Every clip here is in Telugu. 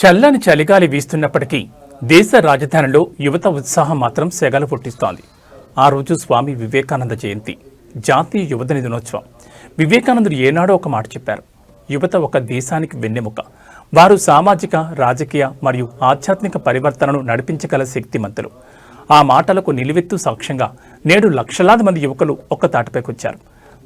చల్లని చలిగాలి వీస్తున్నప్పటికీ దేశ రాజధానిలో యువత ఉత్సాహం మాత్రం సెగలు పుట్టిస్తోంది. ఆ రోజు స్వామి వివేకానంద జయంతి జాతీయ యువత దినోత్సవం. వివేకానందుడు ఏనాడో ఒక మాట చెప్పారు. యువత ఒక దేశానికి వెన్నెముక. వారు సామాజిక రాజకీయ మరియు ఆధ్యాత్మిక పరివర్తనను నడిపించగల శక్తిమంతులు. ఆ మాటలకు నిలువెత్తు సాక్ష్యంగా నేడు లక్షలాది మంది యువకులు ఒక్క తాటిపైకొచ్చారు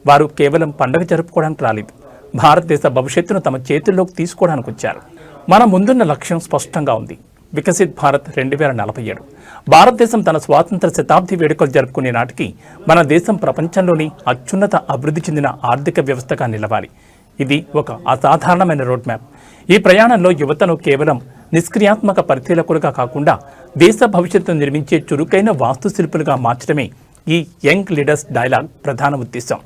వారు కేవలం పండగ జరుపుకోవడానికి రాలేదు. భారతదేశ భవిష్యత్తును తమ చేతుల్లోకి తీసుకోవడానికి వచ్చారు. మన ముందున్న లక్ష్యం స్పష్టంగా ఉంది. వికసిత్ భారత్ రెండు వేల నలభై ఏడు. భారతదేశం తన స్వాతంత్ర శతాబ్ది వేడుకలు జరుపుకునే నాటికి మన దేశం ప్రపంచంలోని అత్యున్నత అభివృద్ధి చెందిన ఆర్థిక వ్యవస్థగా నిలవాలి. ఇది ఒక అసాధారణమైన రోడ్ మ్యాప్ ఈ ప్రయాణంలో యువతను కేవలం నిష్క్రియాత్మక పరిశీలకులుగా కాకుండా దేశ భవిష్యత్తును నిర్మించే చురుకైన వాస్తుశిల్పులుగా మార్చడమే ఈ యంగ్ లీడర్స్ డైలాగ్ ప్రధాన ఉద్దేశం.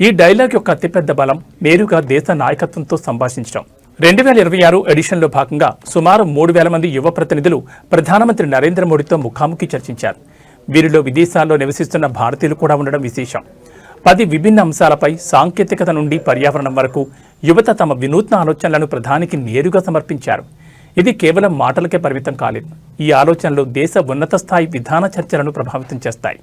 ఈ డైలాగ్ యొక్క అతిపెద్ద బలం నేరుగా దేశ నాయకత్వంతో సంభాషించడం. రెండు వేల ఇరవై ఆరు ఎడిషన్లో భాగంగా సుమారు మూడు వేల మంది యువ ప్రతినిధులు ప్రధానమంత్రి నరేంద్ర మోడీతో ముఖాముఖి చర్చించారు. వీరిలో విదేశాల్లో నివసిస్తున్న భారతీయులు కూడా ఉండడం విశేషం. పది విభిన్న అంశాలపై సాంకేతికత నుండి పర్యావరణం వరకు యువత తమ వినూత్న ఆలోచనలను ప్రధానికి నేరుగా సమర్పించారు. ఇది కేవలం మాటలకే పరిమితం కాలేదు. ఈ ఆలోచనలు దేశ ఉన్నత స్థాయి విధాన చర్చలను ప్రభావితం చేస్తాయి.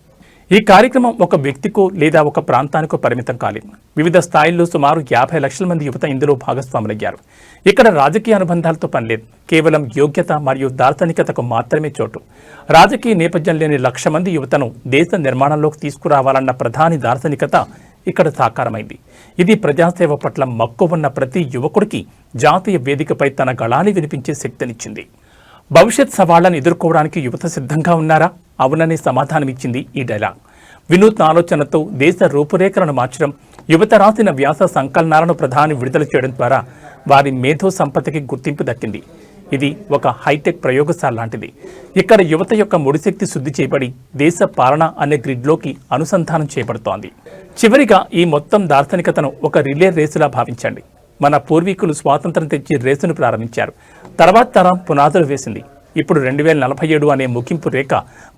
ఈ కార్యక్రమం ఒక వ్యక్తికో లేదా ఒక ప్రాంతానికో పరిమితం కాలేదు. వివిధ స్థాయిల్లో సుమారు యాభై లక్షల మంది యువత ఇందులో భాగస్వాములయ్యారు. ఇక్కడ రాజకీయ అనుబంధాలతో పనిలేదు. కేవలం యోగ్యత మరియు దార్శనికతకు మాత్రమే చోటు. రాజకీయ నేపథ్యం లేని లక్ష మంది యువతను దేశ నిర్మాణంలోకి తీసుకురావాలన్న ప్రధాని దార్శనికత ఇక్కడ సాకారమైంది. ఇది ప్రజాసేవ పట్ల మక్కువ ఉన్న ప్రతి యువకుడికి జాతీయ వేదికపై తన గళాన్ని వినిపించే శక్తినిచ్చింది. భవిష్యత్ సవాళ్ళను ఎదుర్కోవడానికి యువత సిద్ధంగా ఉన్నారా? అవుననే సమాధానమిచ్చింది ఈ డైలాగ్. వినూత్న ఆలోచనతో దేశ రూపురేఖలను మార్చడం యువత రాసిన వ్యాస సంకలనాలను ప్రధాని విడుదల చేయడం ద్వారా వారి మేధో సంపత్తికి గుర్తింపు దక్కింది. ఇది ఒక హైటెక్ ప్రయోగశాల లాంటిది. ఇక్కడ యువత యొక్క ముడిశక్తి శుద్ధి చేయబడి దేశ పాలన అనే గ్రిడ్లోకి అనుసంధానం చేయబడుతోంది. చివరిగా ఈ మొత్తం దార్శనికతను ఒక రిలే రేసులా భావించండి. మన పూర్వీకులు స్వాతంత్రం తెచ్చి రేసును ప్రారంభించారు. తర్వాత తరం పునాదులు వేసింది. ఇప్పుడు రెండు వేల నలభై ఏడు అనే ముగింపు రేఖ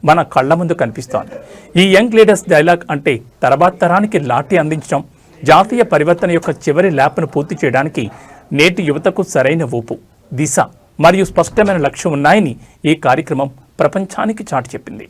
మన కళ్ళ ముందు కనిపిస్తోంది. ఈ యంగ్ లీడర్స్ డైలాగ్ అంటే తర్వాత తరానికి లాఠీ అందించడం జాతీయ పరివర్తన యొక్క చివరి ల్యాప్ను పూర్తి చేయడానికి నేటి యువతకు సరైన ఊపు దిశ మరియు స్పష్టమైన లక్ష్యం ఉన్నాయని ఈ కార్యక్రమం ప్రపంచానికి చాటి చెప్పింది.